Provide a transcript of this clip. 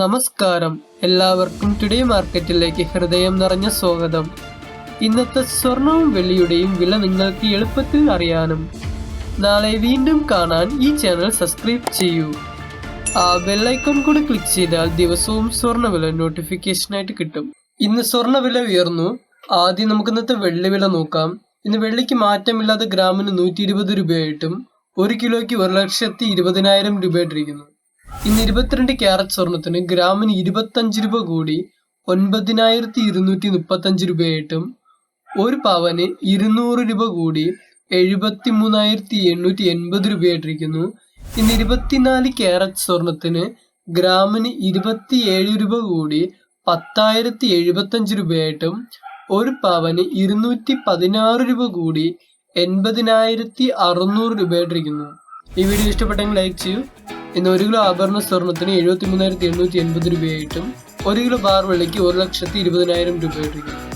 നമസ്കാരം. എല്ലാവർക്കും ടുഡേ മാർക്കറ്റിലേക്ക് ഹൃദയം നിറഞ്ഞ സ്വാഗതം. ഇന്നത്തെ സ്വർണവും വെള്ളിയുടെയും വില നിങ്ങൾക്ക് എളുപ്പത്തിൽ അറിയാനും. നാളെ വീണ്ടും കാണാൻ ഈ ചാനൽ സബ്സ്ക്രൈബ് ചെയ്യൂ. ആ ബെല്ലൈക്കൺ കൂടി ക്ലിക്ക് ചെയ്താൽ ദിവസവും സ്വർണവില നോട്ടിഫിക്കേഷനായിട്ട് കിട്ടും. ഇന്ന് സ്വർണവില ഉയർന്നു. ആദ്യം നമുക്ക് ഇന്നത്തെ വെള്ളി വില നോക്കാം. ഇന്ന് വെള്ളിക്ക് മാറ്റമില്ലാതെ ഗ്രാമിന് നൂറ്റി ഇരുപത് രൂപയായിട്ടും ഒരു കിലോയ്ക്ക് ഒരു ലക്ഷത്തി ഇരുപതിനായിരം രൂപയായിട്ടിരിക്കുന്നു. ഇന്ന് ഇരുപത്തിരണ്ട് ക്യാരറ്റ് സ്വർണത്തിന് ഗ്രാമിന് ഇരുപത്തഞ്ച് രൂപ കൂടി ഒൻപതിനായിരത്തി ഇരുന്നൂറ്റി മുപ്പത്തഞ്ച് രൂപയായിട്ടും ഒരു പവന് ഇരുന്നൂറ് രൂപ കൂടി എഴുപത്തി മൂന്നായിരത്തി എണ്ണൂറ്റി എൺപത് രൂപയായിട്ടിരിക്കുന്നു. ഇന്ന് ഇരുപത്തിനാല് ക്യാരറ്റ് സ്വർണത്തിന് ഗ്രാമിന് ഇരുപത്തിയേഴ് രൂപ കൂടി പത്തായിരത്തി എഴുപത്തഞ്ച് രൂപയായിട്ടും ഒരു പവന് ഇരുന്നൂറ്റി പതിനാറ് രൂപ കൂടി എൺപതിനായിരത്തി അറുന്നൂറ് രൂപയായിട്ടിരിക്കുന്നു. ഈ വീഡിയോ ഇഷ്ടപ്പെട്ടെങ്കിൽ ലൈക്ക് ചെയ്യൂ ഇന്ന് ഒരു കിലോ ആഭരണ സ്വർണത്തിന് എഴുപത്തി മൂന്നായിരത്തി എണ്ണൂറ്റി എൺപത് രൂപയായിട്ടും ഒരു കിലോ ബാർ വെള്ളിക്ക് ഒരു ലക്ഷത്തി ഇരുപതിനായിരം രൂപയായിട്ടിരിക്കുന്നു.